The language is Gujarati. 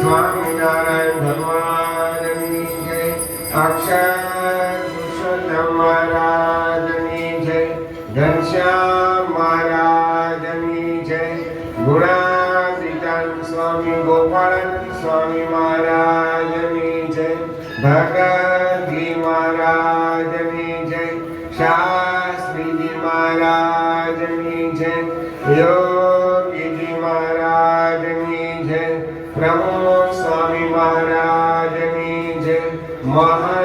સ્વામિનારાયણ ભગવાનની જય, અક્ષર પુરુષોત્તમ મહારાજની જય, ઘનશ્યામ મહારાજની જય ગુણાદિતાન સ્વામી ગોપાલ સ્વામી મહારાજની જય ભગતજી મહારાજની જય, શાસ્ત્રીજી મહારાજની જય યો જય